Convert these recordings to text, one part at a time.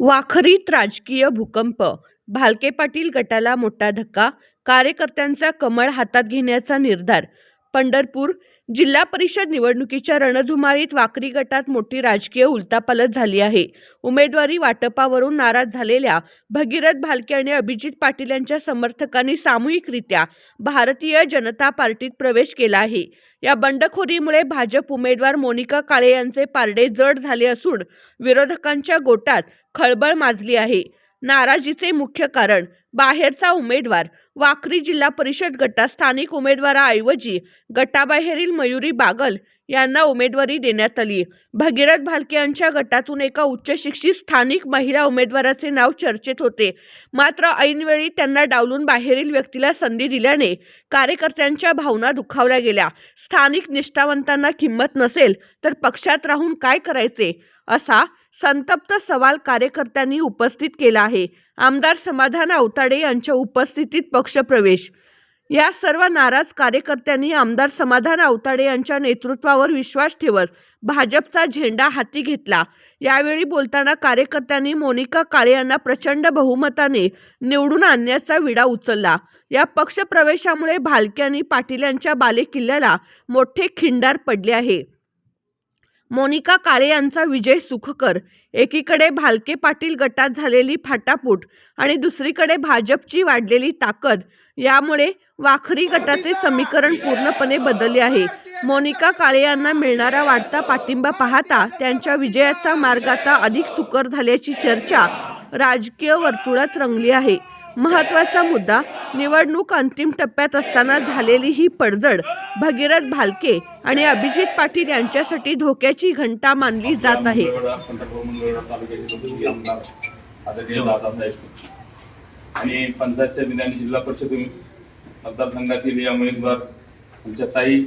वाखरीत राजकीय भूकंप. भालके पाटील गटाला मोठा धक्का. कार्यकर्त्यांचा कमळ हातात घेण्याचा निर्धार. पंढरपूर जिल्हा परिषद निवडणुकीच्या रणधुमाळीत वाकरी गटात मोठी राजकीय उलतापालत झाली आहे. उमेदवारी वाटपावरून नाराज झालेल्या भगीरथ भालके आणि अभिजित पाटील यांच्या समर्थकांनी सामूहिकरित्या भारतीय जनता पार्टीत प्रवेश केला आहे. या बंडखोरीमुळे भाजप उमेदवार मोनिका काळे यांचे पारडे जड झाले असून विरोधकांच्या गोटात खळबळ माजली आहे. नाराजीचे मुख्य कारण बाहेरचा उमेदवार. वाखरी जिल्हा परिषद गटात स्थानिक उमेदवाराऐवजी गटाबाहेरील मयुरी बागल यांना उमेदवारी देण्यात आली. भगीरथ भालके यांच्या गटातून एका उच्चशिक्षित स्थानिक महिला उमेदवाराचे नाव चर्चेत होते. मात्र ऐनवेळी त्यांना डावलून बाहेरील व्यक्तीला संधी दिल्याने कार्यकर्त्यांच्या भावना दुखावल्या गेल्या. स्थानिक निष्ठावंतांना किंमत नसेल तर पक्षात राहून काय करायचे? असा संतप्त सवाल कार्यकर्त्यांनी उपस्थित केला आहे. आमदार समाधान आवताडे यांच्या उपस्थितीत पक्षप्रवेश. या सर्व नाराज कार्यकर्त्यांनी आमदार समाधान आवताडे यांच्या नेतृत्वावर विश्वास ठेवत भाजपचा झेंडा हाती घेतला. यावेळी बोलताना कार्यकर्त्यांनी मोनिका काळे यांना प्रचंड बहुमताने निवडून आणण्याचा विडा उचलला. या पक्षप्रवेशामुळे भालक्यांनी पाटील यांच्या बालेकिल्ल्याला मोठे खिंडार पडले आहे. मोनिका काळे यांचा विजय सुखकर. एकीकडे भालके पाटील गटात झालेली फाटाफूट आणि दुसरीकडे भाजपची वाढलेली ताकद. यामुळे वाखरी गटाचे समीकरण पूर्णपणे बदलले आहे. मोनिका काळे यांना मिळणारा वाढता पाठिंबा पाहता त्यांच्या विजयाचा मार्ग आता अधिक सुकर झाल्याची चर्चा राजकीय वर्तुळात रंगली आहे. महत्त्वाचा मुद्दा निवडणूक अंतिम टप्प्यात असताना झालेली ही पडझड भगीरथ भालके आणि अभिजित पाटील यांच्यासाठी धोक्याची घंटा मानली जात आहे. आणि पंचायत समिती आणि जिल्हा परिषद मतदारसंघातील या उमेदवार आमच्या ताई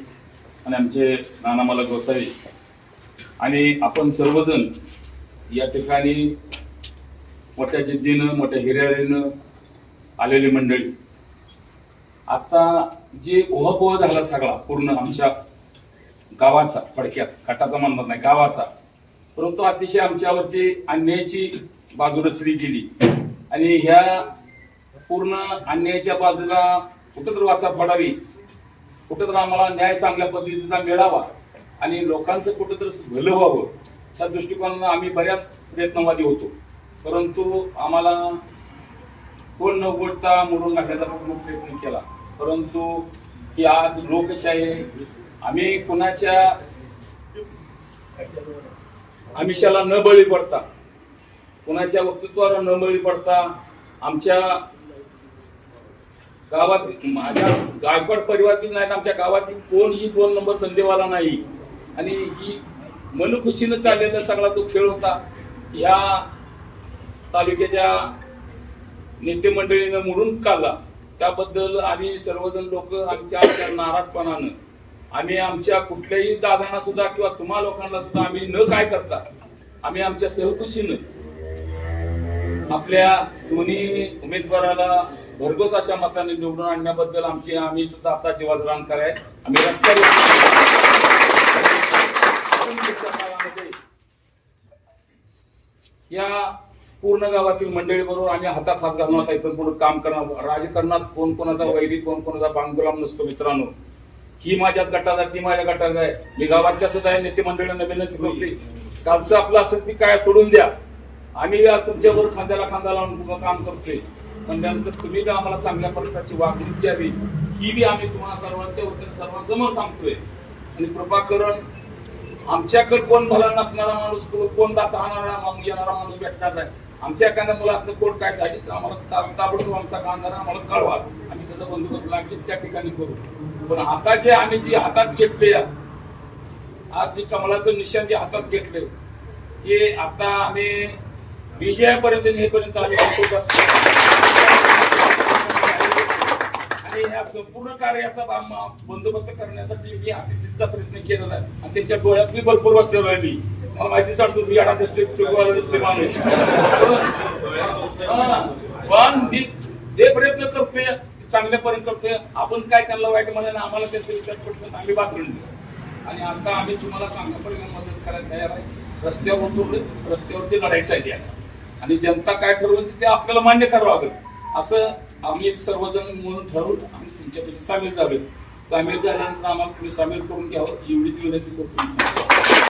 आणि आमचे नानामाला गोसावी आणि आपण सर्वजण या ठिकाणी मोठ्या जिद्दीनं मोठ्या हिरियाळीनं आलेली मंडळी. आता जे ओहापोह झाला सगळा पूर्ण आमच्या गावाचा फडक्यात गटाचा म्हणणार नाही गावाचा. परंतु अतिशय आमच्यावरती अन्यायाची बाजू रचली गेली. आणि ह्या पूर्ण अन्यायाच्या बाजूला कुठंतरी वाचा पडावी कुठंतरी आम्हाला न्याय चांगल्या पद्धतीचा मिळावा आणि लोकांचं कुठंतरी भलं व्हावं त्या दृष्टिकोनानं आम्ही बऱ्याच प्रयत्नवादी होतो. परंतु आम्हाला कोण न मोडून घालण्याचा पूर्ण प्रयत्न केला. परंतु ही आज लोकशाही आहे. आम्ही कुणाच्या आमिषाला न बळी पडता कुणाच्या वक्तृत्वाला न बळी पडता आमच्या गावात माझ्या गायकवाड परिवारातील नाही आमच्या गावातील कोणही दोन नंबर धंदेवाला नाही. आणि ही मनखुशीनं चाललेला सगळा तो खेळ होता. या तालुक्याच्या नेते मंडळीनं मोडून काढला. त्याबद्दल आम्ही सर्वजण लोक आमच्या नाराजपणानं आम्ही आमच्या कुठल्याही दादांना सुद्धा किंवा तुम्हा लोकांना सुद्धा आम्ही न काय करता आम्ही आमच्या सहकुशीनं आपल्या दोन्ही उमेदवाराला भरघोस अशा मताने निवडून आणण्याबद्दल आमची आम्ही सुद्धा आता जीवाचं आहे. कराय आम्ही रस्त्यावर या पूर्ण गावातील मंडळी बरोबर आम्ही हातात हात घालून आता इथून पुढे काम करणार राजकारणात कोण कोणाचा वैरी कोण कोणाचा बांगुलाम नसतो मित्रांनो. ही माझ्याच गटात आहे ती माझ्या गटात आहे. मी गावातल्या सुद्धा आहे नेते मंडळींना विनंती करते कालचं आपलं असेल ती काय सोडून द्या. आम्ही आज तुमच्यावर खांद्याला खांदा लावून काम करतोय. पण त्यानंतर तुम्ही बी आम्हाला चांगल्या प्रकारची वागणूक द्यावी. ही बी आम्ही तुम्हाला सर्वांच्या वतीने सर्वांसमोर सांगतोय. आणि कृपा करून आमच्याकडे कोण भला नसणारा माणूस कोण दाता माणूस येणारा माणूस भेटणार नाही. आमच्या एखाद्या मुलातलं कोण काय झाली तर आम्हाला ताबडतोब आमचा कांदा आम्हाला कळवा. आम्ही त्याचा बंदोबस्त लागलीच त्या ठिकाणी करू. पण आता जे आम्ही जे हातात घेतले आज जे कमलाचं निशाण जे हातात घेतले हे आता आम्ही विजयापर्यंत नेपर्यंत आम्ही आणि ह्या संपूर्ण कार्याचा बंदोबस्त करण्यासाठी मी अतिथीचा प्रयत्न केलेला आहे. आणि त्यांच्या डोळ्यात मी भरपूर बसलेलो आहे मी. मला माहिती सांगतो मी याडा दिसतोय ट्रिपवाला दिसतोय माणूस पण मी जे प्रयत्न करतोय ते चांगल्यापर्यंत करतोय. आपण काय त्यांना वाईट म्हणायला आम्हाला त्यांचा विचार करतो आम्ही बाजून आणि आता आम्ही तुम्हाला चांगल्या प्रकारे मदत करायला तयार आहे. रस्त्यावर उतरलोय रस्त्यावरती लढायचं आहे. आणि जनता काय ठरवलं ते आपल्याला मान्य करावं लागेल. असं आम्ही सर्वजण म्हणून ठरवून आम्ही तुमच्यापाशी सामील झालो सामील झाल्यानंतर आम्हाला तुम्ही सामील करून घ्यावं. एवढीच विनंती करतो.